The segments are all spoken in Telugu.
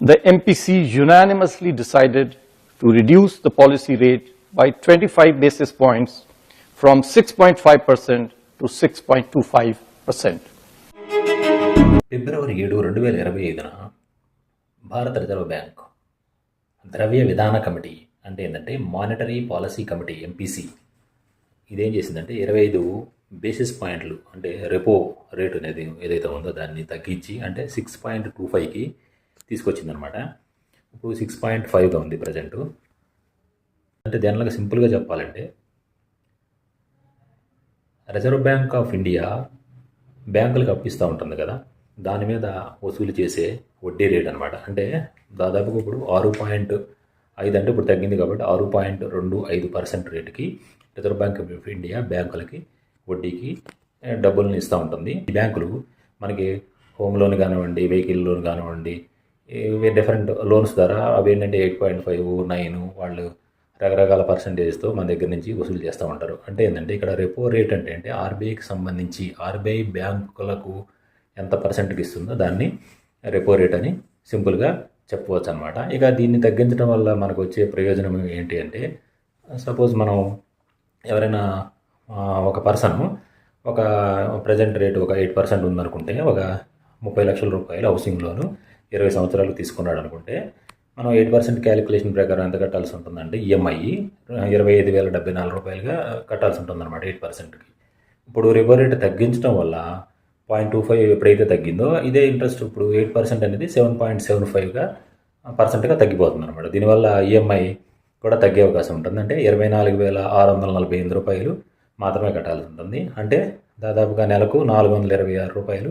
the MPC unanimously decided to reduce the policy rate by 25 basis points from 6.5% to 6.25%. ఫిబ్రవరి ఏడు రెండు వేల ఇరవై ఐదున భారత రిజర్వ్ బ్యాంక్ ద్రవ్య విధాన కమిటీ అంటే ఏంటంటే మానిటరీ పాలసీ కమిటీ ఎంపీసీ ఇదేం చేసిందంటే ఇరవై ఐదు బేసిస్ పాయింట్లు అంటే రెపో రేట్ అనేది ఏదైతే ఉందో దాన్ని తగ్గించి అంటే సిక్స్ పాయింట్ టూ ఫైవ్కి తీసుకొచ్చిందనమాట. ఇప్పుడు సిక్స్ పాయింట్ ఫైవ్గా ఉంది ప్రజెంటు అంటే జనరల్గా సింపుల్గా చెప్పాలంటే రిజర్వ్ బ్యాంక్ ఆఫ్ ఇండియా బ్యాంకులకు అప్పిస్తూ ఉంటుంది కదా దాని మీద వసూలు చేసే వడ్డీ రేట్ అనమాట. అంటే దాదాపుగా ఇప్పుడు ఆరు పాయింట్ ఐదు అంటే ఇప్పుడు తగ్గింది కాబట్టి ఆరు పాయింట్ రెండు ఐదు పర్సెంట్ రేటుకి రిజర్వ్ బ్యాంక్ ఆఫ్ ఇండియా బ్యాంకులకి వడ్డీకి eh, డబ్బులను ఇస్తూ ఉంటుంది. ఈ బ్యాంకులు మనకి హోమ్ లోన్ కానివ్వండి వెహికల్ లోన్ కానివ్వండి డిఫరెంట్ లోన్స్ ద్వారా అవి ఏంటంటే ఎయిట్ పాయింట్ ఫైవ్ నైన్ వాళ్ళు రకరకాల పర్సంటేజ్తో మన దగ్గర నుంచి వసూలు చేస్తూ ఉంటారు. అంటే ఏంటంటే ఇక్కడ రెపో రేట్ అంటే అంటే ఆర్బీఐకి సంబంధించి ఆర్బీఐ బ్యాంకులకు ఎంత పర్సెంట్కి ఇస్తుందో దాన్ని రెపో రేట్ అని సింపుల్గా చెప్పవచ్చు అనమాట ఇక దీన్ని తగ్గించడం వల్ల మనకు వచ్చే ప్రయోజనం ఏంటి అంటే సపోజ్ మనం ఎవరైనా ఒక పర్సన్ ఒక ప్రజెంట్ రేట్ ఒక ఎయిట్ పర్సెంట్ ఉందనుకుంటే ఒక ముప్పై లక్షల రూపాయలు హౌసింగ్ లోను ఇరవై సంవత్సరాలు తీసుకున్నాడు అనుకుంటే మనం ఎయిట్ పర్సెంట్ క్యాలిక్యులేషన్ ప్రకారం ఎంత కట్టాల్సి ఉంటుందంటే ఈఎంఐ ఇరవై ఐదు వేల డెబ్బై నాలుగు రూపాయలుగా కట్టాల్సి ఉంటుందన్నమాట ఎయిట్ పర్సెంట్కి. ఇప్పుడు రివర్ రేట్ తగ్గించడం వల్ల పాయింట్ టూ ఫైవ్ ఎప్పుడైతే తగ్గిందో ఇదే ఇంట్రెస్ట్ ఇప్పుడు ఎయిట్ పర్సెంట్ అనేది సెవెన్ పాయింట్ సెవెన్ ఫైవ్గా పర్సెంట్గా తగ్గిపోతుంది అనమాట దీనివల్ల ఈఎంఐ కూడా తగ్గే అవకాశం ఉంటుంది. అంటే ఇరవై నాలుగు వేల ఆరు వందల నలభై ఎనిమిది రూపాయలు మాత్రమే కట్టాల్సి ఉంటుంది. అంటే దాదాపుగా నెలకు నాలుగు వందల ఇరవై ఆరు రూపాయలు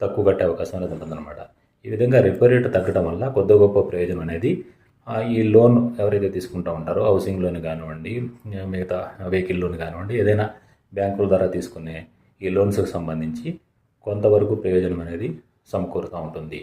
తక్కువ కట్టే అవకాశం అనేది ఉంటుందన్నమాట. ఈ విధంగా రెపో రేటు తగ్గడం వల్ల కొద్ద గొప్ప ప్రయోజనం అనేది ఈ లోన్ ఎవరైతే తీసుకుంటూ ఉంటారో హౌసింగ్ లోన్ కానివ్వండి మిగతా వెహికల్ లోన్ కానివ్వండి ఏదైనా బ్యాంకుల ద్వారా తీసుకునే ఈ లోన్స్కి సంబంధించి కొంతవరకు ప్రయోజనం అనేది సమకూరుతూ ఉంటుంది.